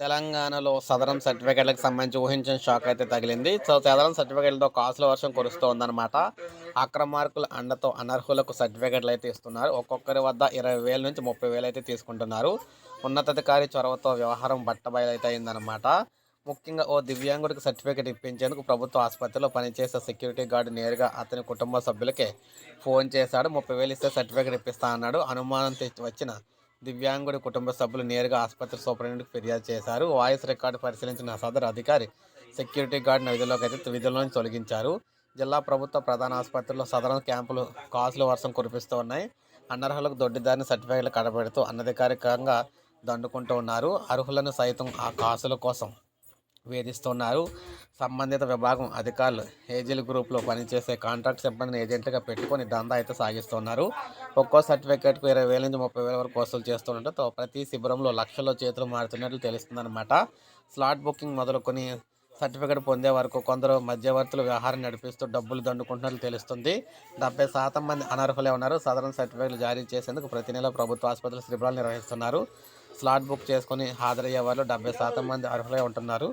తెలంగాణలో సదరం సర్టిఫికేట్లకు సంబంధించి ఊహించిన షాక్ అయితే తగిలింది. సో సదరం సర్టిఫికేట్లతో కాసుల వర్షం కురుస్తోందనమాట అక్రమార్కుల అండతో అనర్హులకు సర్టిఫికేట్లు అయితే ఇస్తున్నారు. ఒక్కొక్కరి వద్ద ఇరవై వేల నుంచి ముప్పై వేలు అయితే తీసుకుంటున్నారు. ఉన్నతాధికారి చొరవతో వ్యవహారం బట్టబయలైతే అయిందనమాట ముఖ్యంగా ఓ దివ్యాంగుడికి సర్టిఫికేట్ ఇప్పించేందుకు ప్రభుత్వ ఆసుపత్రిలో పనిచేసే సెక్యూరిటీ గార్డు నేరుగా అతని కుటుంబ సభ్యులకే ఫోన్ చేశాడు. ముప్పై వేలు ఇస్తే సర్టిఫికేట్ ఇప్పిస్తా అన్నాడు. అనుమానం తెచ్చి వచ్చిన దివ్యాంగుడి కుటుంబ సభ్యులు నేరుగా ఆసుపత్రి సూపరింటెండెంట్కి ఫిర్యాదు చేశారు. వాయిస్ రికార్డు పరిశీలించిన సదరు అధికారి సెక్యూరిటీ గార్డును విధుల్లోకి అయితే విధుల తొలగించారు. జిల్లా ప్రభుత్వ ప్రధాన ఆసుపత్రిలో సదరన్ క్యాంపులు కాసులు వర్షం కురిపిస్తూ ఉన్నాయి. అనర్హులకు దొడ్డిదారిని సర్టిఫికేట్లు కడబెడుతూ అనధికారికంగా దండుకుంటూ ఉన్నారు. అర్హులను సైతం ఆ కాసుల కోసం వేధిస్తున్నారు. సంబంధిత విభాగం అధికారులు ఏజీల గ్రూప్లో పనిచేసే కాంట్రాక్ట్ సిబ్బందిని ఏజెంట్గా పెట్టుకొని దందా అయితే సాగిస్తున్నారు. ఒక్కో సర్టిఫికేట్కు ఇరవై వేల నుంచి ముప్పై వేల వరకు వసూలు చేస్తుండటంతో ప్రతి శిబిరంలో లక్షల్లో చేతులు మారుతున్నట్లు తెలుస్తుందన్నమాట. స్లాట్ బుకింగ్ మొదలుకొని సర్టిఫికేట్ పొందే వరకు కొందరు మధ్యవర్తులు వ్యవహారం నడిపిస్తూ డబ్బులు దండుకుంటున్నట్లు తెలుస్తుంది. డెబ్బై శాతం మంది అనర్హులే ఉన్నారు. సాధారణ సర్టిఫికేట్లు జారీ చేసేందుకు ప్రతి నెల ప్రభుత్వ ఆసుపత్రులు శిబిరాలు నిర్వహిస్తున్నారు. స్లాట్ బుక్ చేసుకుని హాజరయ్యే వాళ్ళు డెబ్బై శాతం మంది అర్హులై ఉంటున్నారు.